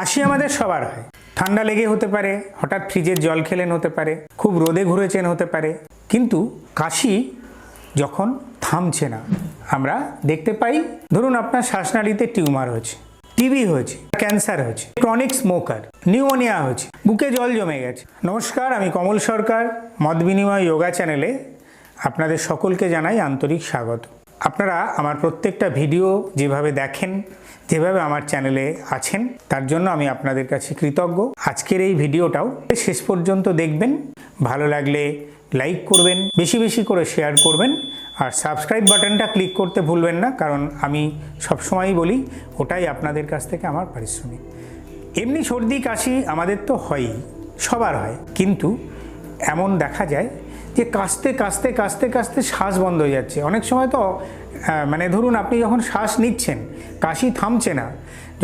কাশি আমাদের সবার হয়। ঠান্ডা লেগে হতে পারে, হঠাৎ ফ্রিজের জল খেলেন হতে পারে, খুব রোদে ঘুরেছেন হতে পারে। কিন্তু কাশি যখন থামছে না, আমরা দেখতে পাই, ধরুন আপনার শ্বাসনালীতে টিউমার হয়েছে, টিবি হয়েছে, ক্যান্সার হয়েছে, ক্রনিক স্মোকার, নিউমোনিয়া হয়েছে, বুকে জল জমে গেছে। নমস্কার, আমি কমল সরকার, মত বিনিময় যোগা চ্যানেলে আপনাদের সকলকে জানাই আন্তরিক স্বাগত। আপনারা আমার প্রত্যেকটা ভিডিও যেভাবে দেখেন, যেভাবে আমার চ্যানেলে আছেন, তার জন্য আমি আপনাদের কাছে কৃতজ্ঞ। আজকের এই ভিডিওটাও শেষ পর্যন্ত দেখবেন। ভালো লাগলে লাইক করবেন, বেশি বেশি করে শেয়ার করবেন, আর সাবস্ক্রাইব বাটনটা ক্লিক করতে ভুলবেন না, কারণ আমি সবসময়ই বলি, ওটাই আপনাদের কাছ থেকে আমার পারিশ্রমিক। এমনি সর্দি কাশি আমাদের তো হয়ই, সবার হয়। কিন্তু এমন দেখা যায় যে কাশতে কাশতে কাশতে কাশতে শ্বাস বন্ধ হয়ে যাচ্ছে। অনেক সময় তো মানে ধরুন আপনি যখন শ্বাস নিচ্ছেন, কাশি থামছে না,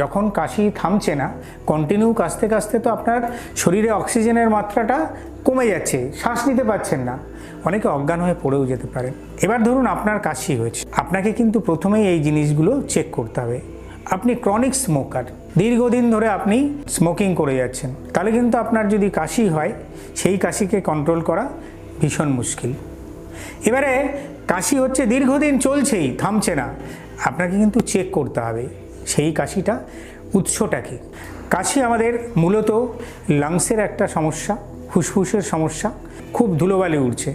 যখন কাশি থামছে না কন্টিনিউ কাশতে কাশতে তো আপনার শরীরে অক্সিজেনের মাত্রাটা কমে যাচ্ছে, শ্বাস নিতে পারছেন না। অনেকে অজ্ঞান হয়ে পড়েও যেতে পারে এবার ধরুন আপনার কাশি হয়েছে। আপনাকে কিন্তু প্রথমেই এই জিনিসগুলো চেক করতে হবে। আপনি ক্রনিক স্মোকার দীর্ঘদিন ধরে আপনি স্মোকিং করে যাচ্ছেন। তাহলে কিন্তু আপনার যদি কাশি হয়, সেই কাশিকে কন্ট্রোল করা ভীষণ মুশকিল। এবারে কাশি হচ্ছে দীর্ঘদিন চলছেই, থামছে না। আপনাকে কিন্তু চেক করতে হবে, সেই কাশিটা, উৎসটা কি? কাশি আমাদের মূলত লাংসের একটা সমস্যা, ফুসফুসের সমস্যা, খুব ধুলোবালি উঠছে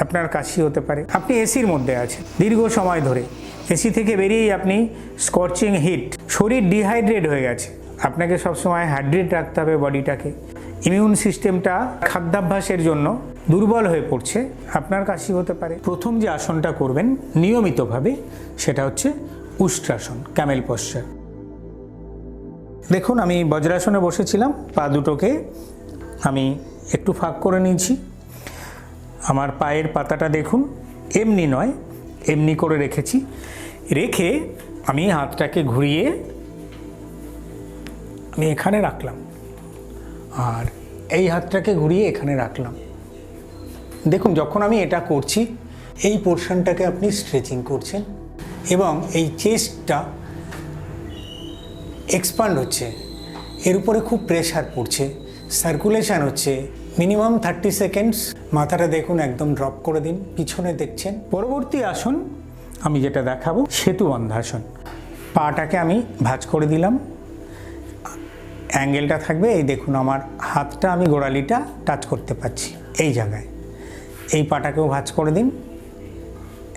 আপনার কাশি হতে পারে। আপনি এসির মধ্যে আছেন, দীর্ঘ সময় ধরে। এসি থেকে বেরিয়েই আপনি স্কর্চিং হিট শরীর ডিহাইড্রেট হয়ে গেছে। আপনাকে সবসময় হাইড্রেট রাখতে হবে বডিটাকে। ইমিউন সিস্টেমটা খাদ্যাভ্যাসের জন্য দুর্বল হয়ে পড়ছে, আপনার কাশি হতে পারে। প্রথম যে আসনটা করবেন নিয়মিতভাবে সেটা হচ্ছে উষ্ট্রাসন ক্যামেল পশ্চার দেখুন, আমি বজ্রাসনে বসেছিলাম, পা দুটোকে আমি একটু ফাঁক করে নিয়েছি। আমার পায়ের পাতাটা দেখুন, এমনি নয়, এমনি করে রেখেছি। রেখে আমি হাতটাকে ঘুরিয়ে আমি এখানে রাখলাম। আর এই হাতটাকে ঘুরিয়ে এখানে রাখলাম। দেখুন, যখন আমি এটা করছি, এই পোর্শনটাকে আপনি স্ট্রেচিং করছেন এবং এই চেস্টটা এক্সপান্ড হচ্ছে। এর উপরে খুব প্রেশার পড়ছে, সার্কুলেশন হচ্ছে। মিনিমাম থার্টি সেকেন্ডস, মাথাটা দেখুন একদম ড্রপ করে দিন, পিছনে দেখছেন। পরবর্তী আসন, আমি যেটা দেখাবো, সেতু বন্ধাসন। পাটাকে আমি ভাঁজ করে দিলাম। অ্যাঙ্গেলটা থাকবে, এই দেখুন আমার হাতটা আমি গোড়ালিটা টাচ করতে পারছি, এই জায়গায়। এই পাটাকেও ভাঁজ করে দিন।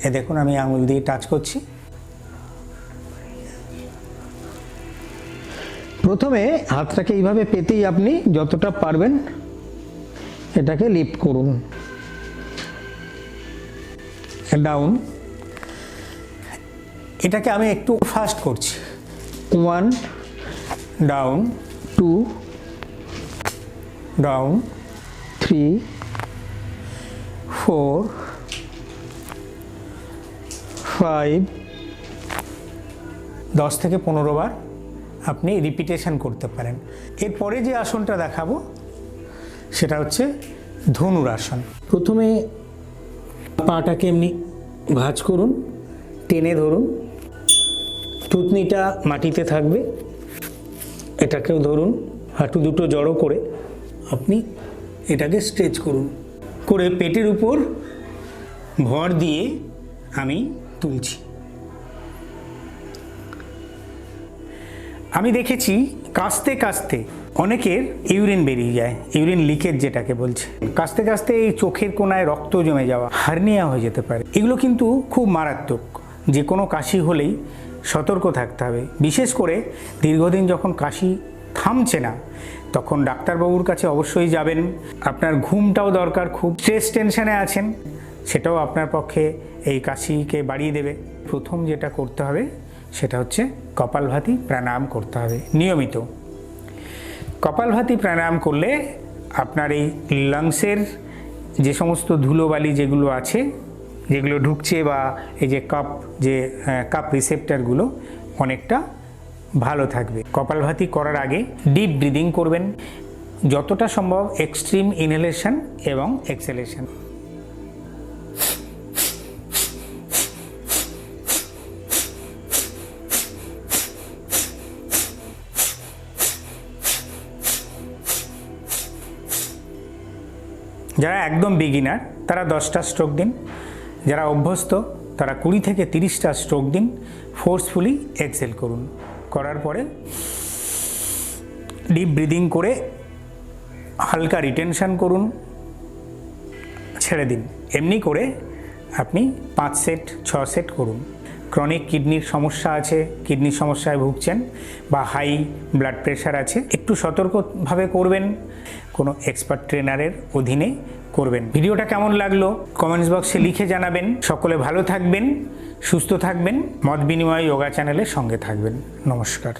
এ দেখুন আমি আঙুল দিয়ে টাচ করছি। প্রথমে হাতটাকে এইভাবে পেতেই আপনি যতটা পারবেন এটাকে লিফট করুন। ডাউন এটাকে আমি একটু ফাস্ট করছি। One down two down three four five দশ থেকে পনেরো বার আপনি রিপিটেশন করতে পারেন। এরপরে যে আসনটা দেখাবো সেটা হচ্ছে ধনুরাসন প্রথমে পাটাকে এমনি ভাঁজ করুন টেনে ধরুন। থুতনিটা মাটিতে থাকবে। এটাকেও ধরুন, হাঁটু দুটো জড়ো করে আপনি এটাকে স্ট্রেচ করুন। করে পেটের উপর ভর দিয়ে আমি তুলছি। আমি দেখেছি কাস্তে কাস্তে অনেকের ইউরিন বেরিয়ে যায়, ইউরিন লিকেজ যেটাকে বলছে। কাস্তে কাস্তে এই চোখের কোনায় রক্ত জমে যাওয়া, হার্নিয়া হয়ে যেতে পারে। এগুলো কিন্তু খুব মারাত্মক। যে কোনো কাশি হলেই সতর্ক থাকতে হবে। বিশেষ করে দীর্ঘদিন যখন কাশি থামছে না, তখন ডাক্তারবাবুর কাছে অবশ্যই যাবেন। আপনার ঘুমটাও দরকার, খুব স্ট্রেস টেনশনে আছেন, সেটাও আপনার পক্ষে এই কাশিকে বাড়িয়ে দেবে। প্রথম যেটা করতে হবে, সেটা হচ্ছে কপালভাতি প্রাণায়াম করতে হবে, নিয়মিত। কপালভাতি প্রাণায়াম করলে আপনার এই লাংসের যে সমস্ত ধুলোবালি যেগুলো আছে যেগুলো ঢুকছে বা এই যে কাপ যে হ্যাঁ, কাপ রিসেপ্টারগুলো অনেকটা ভালো থাকবে। কপালভাতি করার আগে ডিপ ব্রিদিং করবেন। যতটা সম্ভব এক্সট্রিম ইনহেলেশন এবং এক্সেলেশন যারা একদম বিগিনার তারা দশটা স্ট্রোক দিন। যারা অভ্যস্ত, তারা কুড়ি থেকে তিরিশটা স্ট্রোক দিন ফোর্সফুলি এক্সেল করুন। করার পরে ডিপ ব্রিদিং করে হালকা রিটেনশান করুন, ছেড়ে দিন। এমনি করে আপনি পাঁচ সেট ছ সেট করুন। ক্রনিক কিডনির সমস্যা আছে কিডনির সমস্যায় ভুগছেন বা হাই ব্লাড প্রেশার আছে, একটু সতর্কভাবে করবেন। কোনো এক্সপার্ট ট্রেনারের অধীনে করবেন। ভিডিওটা কেমন লাগল কমেন্টস বক্সে লিখে জানাবেন। সকলে ভালো থাকবেন, সুস্থ থাকবেন, মত বিনিময় যোগা চ্যানেলের সঙ্গে থাকবেন। নমস্কার।